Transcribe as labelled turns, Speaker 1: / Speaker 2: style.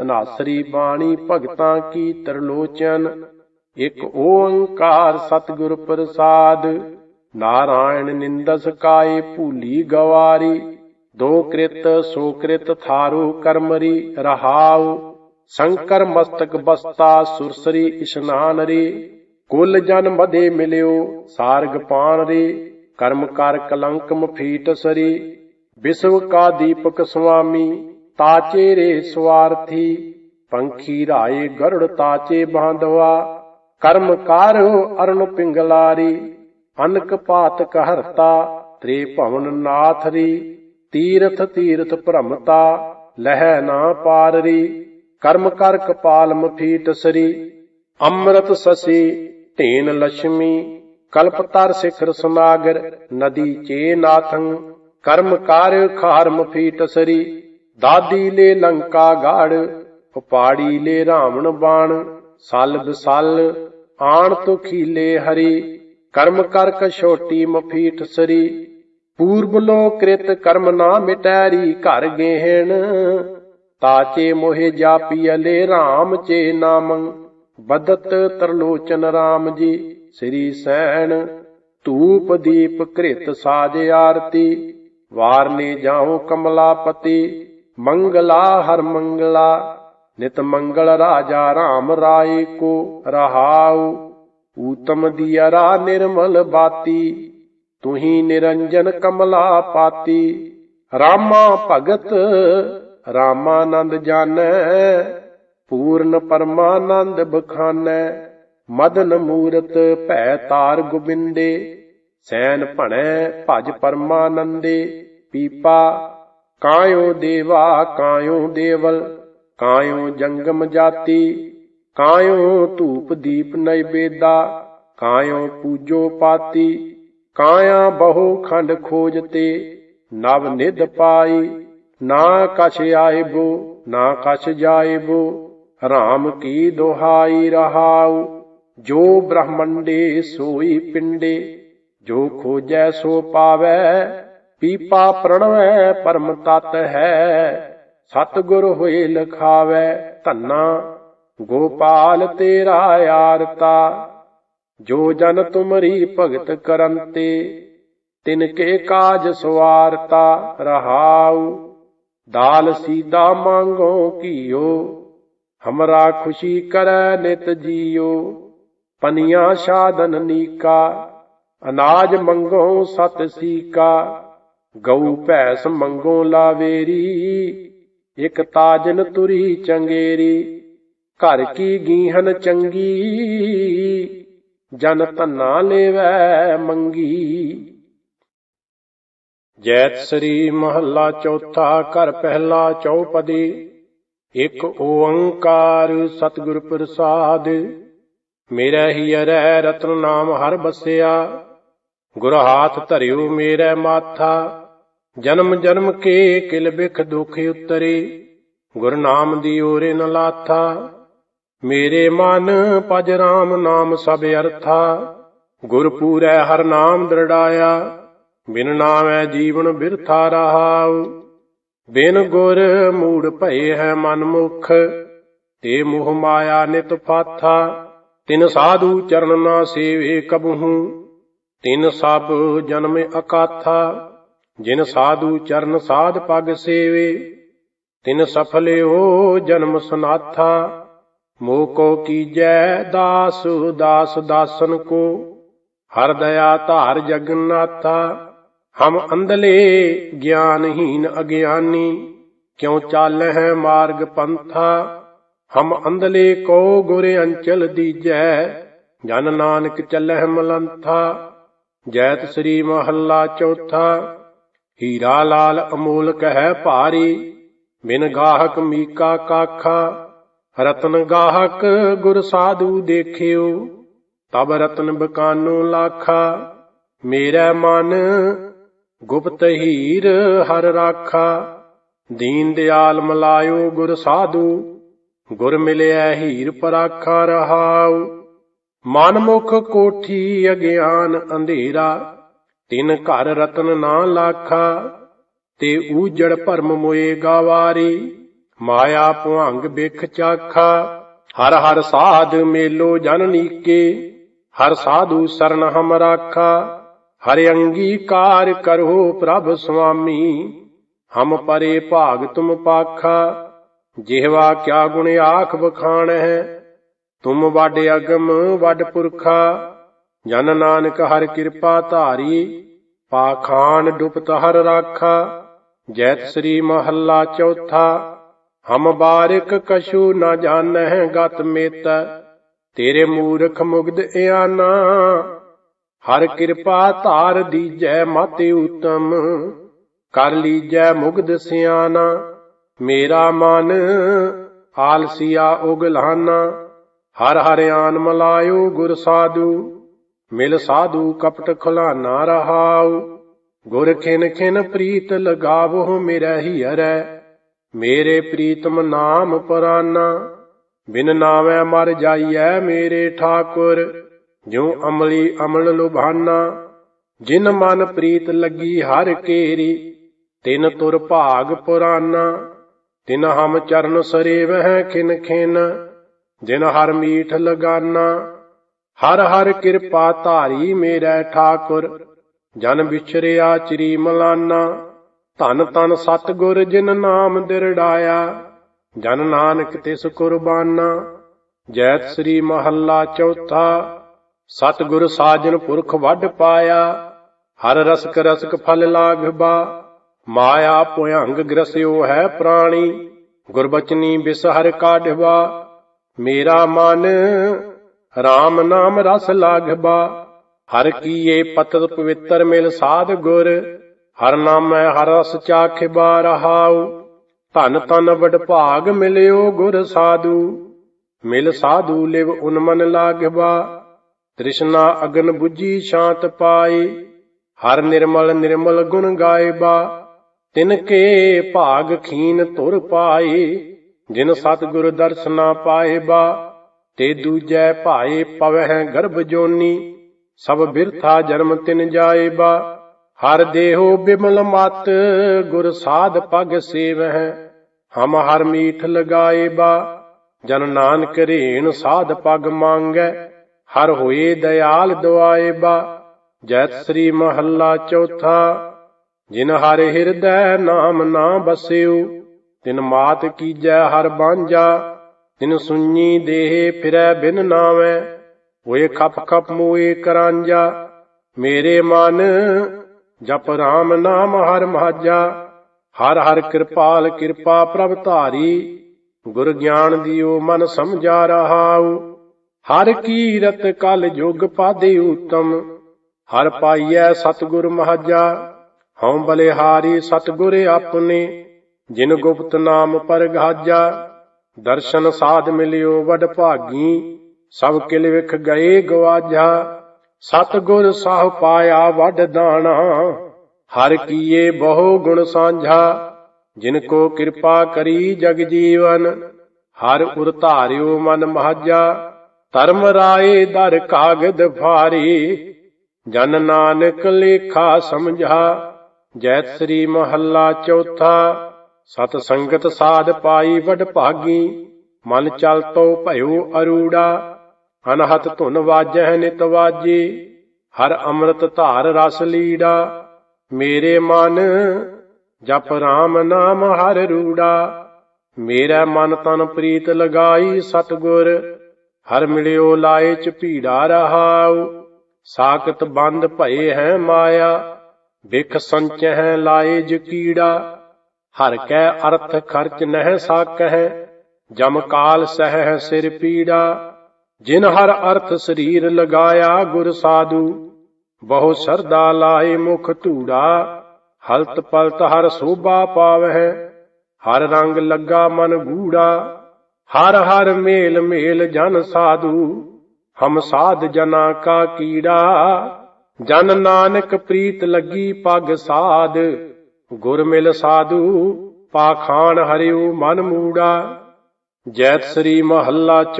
Speaker 1: ਤਨਾਸਰੀ ਬਾਣੀ ਭਗਤਾਂ ਕੀ ਤਰਲੋਚਨ। ਇਕ ਓੰਕਾਰ ਸਤਿਗੁਰ ਪ੍ਰਸਾਦ। ਨਾਰਾਇਣ ਨਿੰਦਸ ਕਾਏ ਭੂਲੀ ਗਵਾਰੀ। ਦੋ ਕ੍ਰਿਤ ਸੋ ਕ੍ਰਿਤ ਥਾਰੂ ਕਰਮਰੀ ਰਹਾਉ। ਸ਼ੰਕਰ ਮਸਤਕ ਬਸਤਾ ਸੁਰਸਰੀ ਇਸ਼ਨਾਨ ਰੇ ਕੁਲ ਜਨ ਮਦੇ ਮਿਲਿਓ ਸਾਰਗ ਪਾਣ ਰੇ ਕਰਮ ਕਰ ਕਲੰਕ ਮਫੀਟ ਸਰੀ ਵਿਸ਼ਵ ਕਾ ਦੀਪਕ ਸੁਆਮੀ। ਤਾਚੇ ਰੇ ਸਵਾਰਥੀ ਪੰਖੀ ਰਾਏ ਗਰੜ ਤਾਚੇ ਬਾਂਧਵਾ ਕਰਮ ਕਰ ਅਰਨ ਪਿੰਗਲਾਰੀ ਅਨਕ ਪਾਤਕ ਹਰਤਾ ਤ੍ਰੇ ਭਵਨ ਨਾਥ ਰੀ ਤੀਰਥ ਤੀਰਥ ਭ੍ਰਮਤਾ ਲਹਿ ਨਾ ਪਾਰ ਰੀ ਕਰਮ ਕਰ ਕਪਾਲ ਮਫੀਟ ਸਰੀ ਅੰਮ੍ਰਿਤ ਸਸੀ ਢੇਨ ਲక్ష్ਮੀ ਕਲਪਤਰ ਸਿਖਰ ਸਮਾਗਰ ਨਦੀ ਚੇ ਨਾਥੰ ਕਰਮ ਕਰ ਖਾਰ ਮਫੀਟ ਸਰੀ ਦਾਦੀ ਲੈ ਲੰਕਾ ਗਾੜ, ਉਪਾੜੀ ਲੈ ਰਾਵਣ ਬਾਣ ਸਲ ਬਸਲ ਆਣ ਤੋ ਖੀਲੇ ਹਰੀ, ਕਰਮ ਕਰ ਕਛੋਟੀ ਮਫੀਟ ਸਰੀ, ਪੂਰਬ ਲੋ ਕ੍ਰਿਤ ਕਰਮ ਨਾ ਮਿਟੈਰੀ ਘਰ ਗੇਹਣ, ਤਾਚੇ ਮੋਹਿ ਜਾਪੀਲੇ RAM ਚੇ ਨਾਮੰ, ਬਦਤ ਤਰਲੋਚਨ RAM ਜੀ ਸ੍ਰੀ ਸੈਣ, ਧੂਪ ਦੀਪ ਕ੍ਰਿਤ ਸਾਜ ਆਰਤੀ ਵਾਰਨੇ ਜਾਉ ਕਮਲਾਪਤੀ ਮੰਗਲਾ ਹਰ ਮੰਗਲਾ, ਨਿਤ ਮੰਗਲ ਰਾਜਾ RAM ਰਾਏ ਕੋ ਰਹਾਉ। ਊਤਮ ਦੀਅਰਾ ਨਿਰਮਲ ਬਾਤੀ, ਤੁਹੀ ਨਿਰੰਜਨ ਕਮਲਾ ਪਾਤੀ। ਰਾਮਾ ਭਗਤ, ਰਾਮਾਨੰਦ ਜਾਣੈ, ਪੂਰਨ ਪਰਮਾਨੰਦ ਬਖਾਨੈ। ਮਦਨ ਮੂਰਤ ਭੈ ਤਾਰ ਗੁਬਿੰਦੇ, ਸੈਨ ਭਣੈ ਭਜ ਪਰਮਾਨੰਦੇ। ਪੀਪਾ ਕਾਇਓ ਦੇਵਾ ਕਾਇਓ ਦੇਵਲ ਕਾਇਓ ਜੰਗਮ ਜਾਤੀ ਕਾਇਓ ਧੂਪ ਦੀਪ ਨੈਵੇਦਾ ਕਾਇਓ ਪੂਜੋ ਪਾਤੀ, ਕਾਇਆ ਬਹੁ ਖੰਡ ਖੋਜ ਤੇ, ਨਵ ਨਿਧ ਪਾਈ, ਨਾ ਕਛ ਆਇਬੋ, ਨਾ ਕਛ ਜਾਇਬੋ, ਰਾਮ ਕੀ ਦੁਹਾਈ ਰਹਾਉ, ਜੋ ਬ੍ਰਹਮੰਡੇ ਸੋਈ ਪਿੰਡੇ, ਜੋ ਖੋਜੈ ਸੋ ਪਾਵੈ ਪੀਪਾ ਪ੍ਰਣਵੈ ਪਰਮ ਤਤ ਹੈ। ਸਤਿਗੁਰ ਹੋਏ ਲਖਾਵੈ ਧੰਨਾ। ਗੋਪਾਲ ਤੇਰਾ ਆਰਤਾ। ਜੋ ਜਨ ਤੁਮਰੀ ਭਗਤ ਕਰੰਤੇ, ਤਿਨ ਕੇ ਕਾਜ ਸਵਾਰਤਾ ਰਹਾਉ। ਦਾਲ ਸੀਦਾ ਮੰਗੋ ਕੀਓ ਹਮਰਾ ਖੁਸ਼ੀ ਕਰੈ ਨਿਤ ਜੀਓ। ਪਨੀਆਂ ਸਾਧਨ ਨੀਕਾ, ਅਨਾਜ ਮੰਗੋ ਸਤ ਸੀਕਾ। ਗਊ ਭੈਸ ਮੰਗੋ ਲਾਵੇਰੀ, ਇਕ ਤਾਜਨ ਤੁਰੀ ਚੰਗੇਰੀ। ਘਰ ਕੀ ਗੀਹਨ ਚੰਗੀ, ਜਨ ਧੰਨਾ ਲੇਵੈ ਮੰਗੀ। ਜੈਤ ਸ੍ਰੀ ਮਹੱਲਾ ਚੌਥਾ, ਘਰ ਪਹਿਲਾ ਚੌਪਦੀ। ਇੱਕ ਓੰਕਾਰ ਸਤਿਗੁਰ ਪ੍ਰਸਾਦ। ਮੇਰਾ ਹੀ ਅਰੈ ਰਤਨ ਨਾਮ ਹਰ ਬਸਿਆ। ਗੁਰ ਹਾਥ ਧਰਿਓ ਮੇਰਾ ਮਾਥਾ। ਜਨਮ ਜਨਮ ਕੇ ਕਿਲ ਬਿਖ ਦੁਖ ਉਤਰੇ। ਗੁਰ ਨਾਮ ਦੀ ਓਰੇ ਨ ਲਾਥਾ। ਮੇਰੇ ਮਨ ਪਜ ਰਾਮ ਨਾਮ ਸਭ ਅਰਥਾ। ਗੁਰ ਪੂਰੈ ਹਰ ਨਾਮ ਦ੍ਰਿੜਾਇਆ। ਬਿਨ ਨਾਮੈ ਜੀਵਨ ਬਿਰਥਾ ਰਹਾਉ। ਬਿਨ ਗੁਰ ਮੂੜ ਭਏ ਹੈ ਮਨ ਮੁਖ। ਤੇ ਮੋਹ ਮਾਇਆ ਨਿਤ ਫਾਥਾ ਤਿਨ ਸਾਧੂ ਚਰਨ ਨਾ ਸੇਵੇ ਕਬਹੂ। ਤਿਨ ਸਭ ਜਨਮ ਅਕਾਥਾ। ਜਿਨ ਸਾਧੂ ਚਰਨ ਸਾਧ ਪਗ ਸੇਵੇ, ਤਿਨ ਸਫਲਿਓ ਜਨਮ ਸੁਨਾਥਾ, ਮੋਹ ਕੋ ਕੀਜੈ ਦਾਸ ਦਾਸ ਦਾਸਨ ਕੋ, ਹਰ ਦਇਆ ਧਾਰ ਜਗਨਾਥਾ ਹਮ ਅੰਧਲੇ ਗਿਆਨਹੀਨ ਅਗਿਆਨੀ, ਕਿਉ ਚਾਲੈ ਮਾਰਗ ਪੰਥਾ, ਹਮ ਅੰਧਲੇ ਕੋ ਗੁਰ ਅੰਚਲ ਦੀਜੈ, ਜਨ ਨਾਨਕ ਚੱਲਹਿ ਮਲੰਥਾ, ਜੈਤ ਸ੍ਰੀ ਮਹੱਲਾ ਚੌਥਾ ਹੀਰਾ ਲਾਲ ਅਮੋਲਕ ਹੈ ਭਾਰੀ, ਬਿਨ ਗਾਹਕ ਮੀਕਾ ਕਾਖਾ, ਰਤਨ ਗਾਹਕ ਗੁਰ ਸਾਧੂ ਦੇਖਿਓ, ਤਬ ਰਤਨ ਬਕਾਨੋ ਲਾਖਾ, ਮੇਰਾ ਮਨ ਗੁਪਤ ਹੀਰ ਹਰ ਰਾਖਾ, ਦੀਨ ਦਿਆਲ ਮਲਾਇਓ ਗੁਰ ਸਾਧੂ, ਗੁਰ ਮਿਲਿਆ ਹੀਰ ਪਰਾਖਾ ਰਹਾਉ ਮਨਮੁਖ ਕੋਠੀ ਅਗਿਆਨ ਅੰਧੇਰਾ ਤਿਨ ਘਰ ਰਤਨ ਨਾ ਲਾਖਾ, ਤੇ ਊਜੜ ਭਰਮ ਮੋਏ ਗਾਵਾਰੀ। ਮਾਇਆ ਭੁਅੰਗ ਬਿਖ ਚਾਖਾ, ਹਰ ਹਰ ਸਾਧ ਮੇਲੋ ਜਨ ਨੀਕੇ। ਹਰ ਸਾਧੂ ਸਰਨ ਹਮ ਰਾਖਾ, ਹਰਿ ਅੰਗੀਕਾਰ ਕਰੋ ਪ੍ਰਭ ਸੁਆਮੀ ਹਮ ਪਰੇ ਭਾਗ ਤੁਮ ਪਾਖਾ, ਜਿਹਵਾ ਕਿਆ ਗੁਣ ਆਖ ਬਖਾਣ ਹੈ ਤੁਮ ਵੱਡ ਅਗਮ ਵੱਡ ਪੁਰਖਾ ਜਨ ਨਾਨਕ ਹਰ ਕਿਰਪਾ ਧਾਰੀ, ਪਾਖਾਨ ਡੁਪਤ ਹਰ ਰਾਖਾ, ਜੈਤ ਸ੍ਰੀ ਮਹੱਲਾ ਚੌਥਾ, ਹਮ ਬਾਰਿਕ ਕਛੂ ਨ ਜਾਣਹਿ ਗਤ ਮੇਤ, ਤੇਰੇ ਮੂਰਖ ਮੁਗਦ ਇਆਨਾ, ਹਰ ਕਿਰਪਾ ਧਾਰ ਦੀਜੈ ਮਤਿ ਉਤਮ, ਕਰ ਲੀਜੈ ਮੁਗਦ ਸਿਆਨਾ, ਮੇਰਾ ਮਨ ਆਲਸੀਆ ਉਗਲਾਨਾ, ਹਰ ਹਰਿਆਨ ਮਲਾਇਓ ਗੁਰ ਸਾਧੂ ਮਿਲ ਸਾਧੂ ਕਪਟ ਖੁਲਾਨਾ ਰਹਾਉ। ਗੁਰ ਖਿਨ ਖਿਨ ਪ੍ਰੀਤ ਲਗਾਵੋ ਮੇਰਾ ਹੀ ਹਰੈ। ਮੇਰੇ ਪ੍ਰੀਤਮ ਨਾਮ ਪਰਾਨਾ। ਬਿਨ ਨਾਮੈ ਮਰ ਜਾਈਐ ਮੇਰੇ ਠਾਕੁਰ। ਜਿਉ ਅਮਲੀ ਅਮਲ ਲੁਭਾਨਾ। ਜਿਨ ਮਨ ਪ੍ਰੀਤ ਲੱਗੀ ਹਰ ਕੇਰੀ, ਤਿਨ ਤੁਰ ਭਾਗ ਪੁਰਾਨਾ। ਤਿਨ ਹਮ ਚਰਨ ਸਰੇ ਵਹਿ ਖਿਨ ਖਿਨ। ਜਿਨ ਹਰ ਮੀਠ ਲਗਾਨਾ। ਹਰ ਹਰ ਕਿਰਪਾ ਧਾਰੀ ਮੇਰਾ ਠਾਕੁਰ, ਜਨ ਵਿਛਰਿਆ ਚਰੀ ਮਲਾਨਾ। ਧਨ ਤਨ ਸਤਗੁਰ ਜਿਨ ਨਾਮ ਦਿਰੜਾਇਆ, ਜਨ ਨਾਨਕ ਤਿਸ ਕੁਰਬਾਨਾ। ਜੈਤ ਸ੍ਰੀ ਮਹੱਲਾ ਚੌਥਾ, ਸਤਗੁਰ ਸਾਜਨ ਪੁਰਖ ਵੱਢ ਪਾਇਆ। ਹਰ ਰਸਕ ਰਸਕ ਫਲ ਲਾਗਬਾ, ਮਾਇਆ ਭੁਯੰਗ ਗ੍ਰਸਿਓ ਹੈ ਪ੍ਰਾਣੀ। ਗੁਰਬਚਨੀ ਬਿਸਹਰ ਕਾਢਵਾ ਮੇਰਾ ਮਨ RAM ਨਾਮ ਰਸ ਲਾਗਬਾ ਹਰ ਕੀਏ ਪਤਤ ਪਵਿੱਤਰ ਮਿਲ ਸਾਧ ਗੁਰ। ਹਰ ਨਾਮੈ ਹਰ ਰਸ ਚਾਖਿਬਾ ਰਹਾਉ। ਧਨ ਤਨ ਵਡ ਭਾਗ ਮਿਲਿਓ ਗੁਰ ਸਾਧੂ। ਮਿਲ ਸਾਧੂ ਲਿਵ ਉਨਮਨ ਲਾਗਬਾ ਤ੍ਰਿਸ਼ਨਾ ਅਗਨ 부ਜੀ ਸ਼ਾਂਤ ਪਾਏ। ਹਰ ਨਿਰਮਲ ਨਿਰਮਲ ਗੁਣ ਗਾਇਬਾ। ਤਿਨ ਕੇ ਭਾਗ ਖੀਨ ਤੁਰ ਪਾਏ। ਜਿਨ ਸਤਿਗੁਰ ਦਰਸ਼ਨਾ ਪਾਏਬਾ ਤੇ ਦੂਜੈ ਭਾਏ ਪਵਹਿ ਗਰਭ ਜੋਨੀ, ਸਭ ਬਿਰਥਾ ਜਨਮ ਤਿਨ ਜਾਏਬਾ। ਹਰ ਦੇਹੋ ਬਿਮਲ ਮਤ, ਗੁਰ ਸਾਧ ਪਗ ਸੇਵਹਿ, ਹਮ ਹਰ ਮੀਠ ਲਗਾਏਬਾ। ਜਨ ਨਾਨਕ ਰੇਣ ਸਾਧ ਪਗ ਮੰਗੈ, ਹਰ ਹੋਏ ਦਇਆਲ ਦੁਆਏਬਾ। ਜੈਤ ਸ੍ਰੀ ਮਹੱਲਾ ਚੌਥਾ, ਜਿਨ ਹਰ ਹਿਰਦੈ ਨਾਮ ਨਾ ਬਸਿਓ ਤਿਨ ਮਾਤ ਕੀਜੈ ਹਰ ਬਾਂਝਾ। ਤਿਨ ਸੁਣੀ ਦੇਹ ਫਿਰੈ ਬਿਨ ਨਾਵੈ, ਹੋਏ ਖਪ ਖਪ ਮੂਏ ਕਰਾਂਜਾ। ਮੇਰੇ ਮਨ ਜਪ ਰਾਮ ਨਾਮ ਹਰ ਮਹਾਜਾ, ਹਰ ਹਰ ਕਿਰਪਾਲ ਕਿਰਪਾ ਪ੍ਰਭ ਧਾਰੀ। ਗੁਰ ਗਿਆਨ ਦਿਓ ਮਨ ਸਮਝਾ ਰਹਾਉ, ਹਰ ਕੀਰਤ ਕਲ ਜੁਗ ਪਾਦੇ ਉਤਮ। ਹਰ ਪਾਈਐ ਸਤਗੁਰ ਮਹਾਜਾ, ਹਉ ਬਲਿਹਾਰੀ ਸਤਗੁਰ ਆਪਣੇ, ਜਿਨ ਗੁਪਤ ਨਾਮ ਪਰਗਾਜਾ ਦਰਸ਼ਨ ਸਾਧ ਮਿਲਿਓ ਵਡ ਭਾਗੀ। ਸਭ ਕਿਲ ਵਿਖ ਗਏ ਗਵਾਜਾ। ਸਤਗੁਰ ਸਾਹ ਪਾਇਆ ਵਡ ਦਾਣਾ। ਹਰ ਕੀਏ ਬਹੁ ਗੁਣ ਸਾਂਝਾ। ਜਿਨ ਕੋ ਕਿਰਪਾ ਕਰੀ ਜਗ ਜੀਵਨ, ਹਰ ਉਰ ਧਾਰਿਓ ਮਨ ਮਹਾਜਾ। ਧਰਮ ਰਾਏ ਦਰ ਕਾਗਦ ਫਾਰੀ ਜਨ ਨਾਨਕ ਲੇਖਾ ਸਮਝਾ। ਜੈਤ ਸ੍ਰੀ ਮਹੱਲਾ ਚੌਥਾ। ਸਤ ਸੰਗਤ ਸਾਧ ਪਾਈ ਵਡ ਭਾਗੀ, ਮਨ ਚਲ ਤੋ ਭਇਓ ਅਰੂੜਾ, ਅਨਹਤ ਧੁਨ ਵਾਜੈ ਨਿਤ ਵਾਜੀ, ਹਰ ਅੰਮ੍ਰਿਤ ਧਾਰ ਰਸ ਲੀੜਾ, ਮੇਰੇ ਮਨ ਜਪ ਰਾਮ ਨਾਮ ਹਰ ਰੂੜਾ, ਮੇਰਾ ਮਨ ਤਨ ਪ੍ਰੀਤ ਲਗਾਈ ਸਤਗੁਰ, ਹਰ ਮਿਲਿਓ ਲਾਏ ਚ ਭੀੜਾ ਰਹਾਉ, ਸਾਖਤ ਬੰਦ ਭਏ ਹੈ ਮਾਇਆ ਵਿਖ ਸੰਚਹਿ ਲਾਏ ਜ ਕੀੜਾ ਹਰ ਕੈ ਅਰਥ ਖਰਚ ਨਹਿ ਸਾਕਹਿ, ਜਮ ਕਾਲ ਸਹਿ ਸਿਰ ਪੀੜਾ, ਜਿਨ ਹਰ ਅਰਥ ਸਰੀਰ ਲਗਾਇਆ ਗੁਰ ਸਾਧੂ, ਬਹੁ ਸਰਦਾ ਲਾਏ ਮੁਖ ਧੂੜਾ, ਹਲਤ ਪਲਤ ਹਰ ਸੋਭਾ ਪਾਵਹਿ, ਹਰ ਰੰਗ ਲੱਗਾ ਮਨ ਗੂੜਾ, ਹਰ ਹਰ ਮੇਲ ਮੇਲ ਜਨ ਸਾਧੂ, ਹਮ ਸਾਧ ਜਨਾ ਕਾ ਕੀੜਾ, ਜਨ ਨਾਨਕ ਪ੍ਰੀਤ ਲੱਗੀ ਪਗ ਸਾਧ ਗੁਰ ਮਿਲ ਸਾਧੂ ਪਾਖਾਨ ਹਰਿਓ ਮਨ ਮੂੜਾ ਜੈਤ ਸ੍ਰੀ ਮਹੱਲਾ